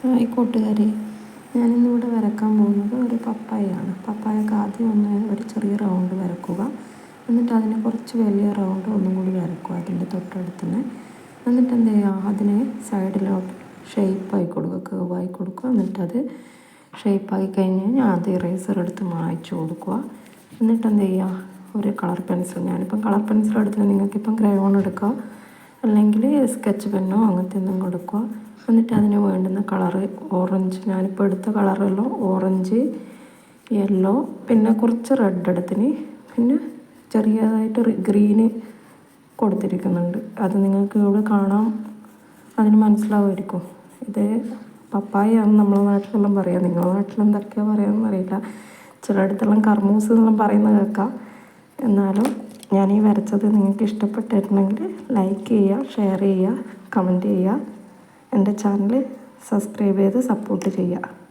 Hi കൂട്ടുകാരെ. ഞാനിന്നിവിടെ വരക്കാൻ പോകുന്നത് ഒരു പപ്പായയാണ്. പപ്പായക്ക് ആദ്യം ഒന്ന് ഒരു ചെറിയ റൗണ്ട് വരക്കുക. എന്നിട്ട് അതിനെ കുറച്ച് വലിയ റൗണ്ട് ഒന്നും കൂടി വരക്കുക അതിന്റെ തൊട്ടടുത്ത് തന്നെ എന്നിട്ട് എന്ത് ചെയ്യുക? അതിനെ സൈഡിലോട്ട് ഷേപ്പായി കൊടുക്കുക കേവായി കൊടുക്കുക. എന്നിട്ട് അത് ഷേപ്പായി കഴിഞ്ഞ് കഴിഞ്ഞാൽ അത് ഇറേസർ എടുത്ത് മായ്ച്ചു കൊടുക്കുക. എന്നിട്ട് എന്ത് ചെയ്യുക? ഒരു കളർ പെൻസിൽ. ഞാനിപ്പം കളർ പെൻസിൽ എടുത്തിട്ട് നിങ്ങൾക്കിപ്പം ക്രയോൺ എടുക്കുക അല്ലെങ്കിൽ സ്കെച്ച് പെന്നോ അങ്ങനത്തെ ഒന്നും കൊടുക്കുക. എന്നിട്ട് അതിന് വേണ്ടുന്ന കളറ് ഓറഞ്ച് ഞാനിപ്പോൾ എടുത്ത കളറെല്ലാം ഓറഞ്ച് യെല്ലോ പിന്നെ കുറച്ച് റെഡ് എടുത്തിന്. പിന്നെ ചെറിയതായിട്ട് ഗ്രീന് കൊടുത്തിരിക്കുന്നുണ്ട്. അത് നിങ്ങൾക്ക് ഇവിടെ കാണാം. അതിന് മനസ്സിലാവുമായിരിക്കും. ഇത് പപ്പായാണ് നമ്മളെ നാട്ടിലെല്ലാം പറയാം. നിങ്ങളുടെ നാട്ടിലെന്തൊക്കെയാണ് പറയാമെന്ന് അറിയില്ല. ചിലയിടത്തെല്ലാം കർമൂസ് എന്നെല്ലാം പറയുന്ന കേൾക്കാം. എന്നാലും ഞാൻ ഈ വരച്ചത് നിങ്ങൾക്ക് ഇഷ്ടപ്പെട്ടിട്ടുണ്ടെങ്കിൽ ലൈക്ക് ചെയ്യുക ഷെയർ ചെയ്യുക കമന്റ് ചെയ്യുക. എന്റെ ചാനൽ സബ്സ്ക്രൈബ് ചെയ്ത് സപ്പോർട്ട് ചെയ്യുക.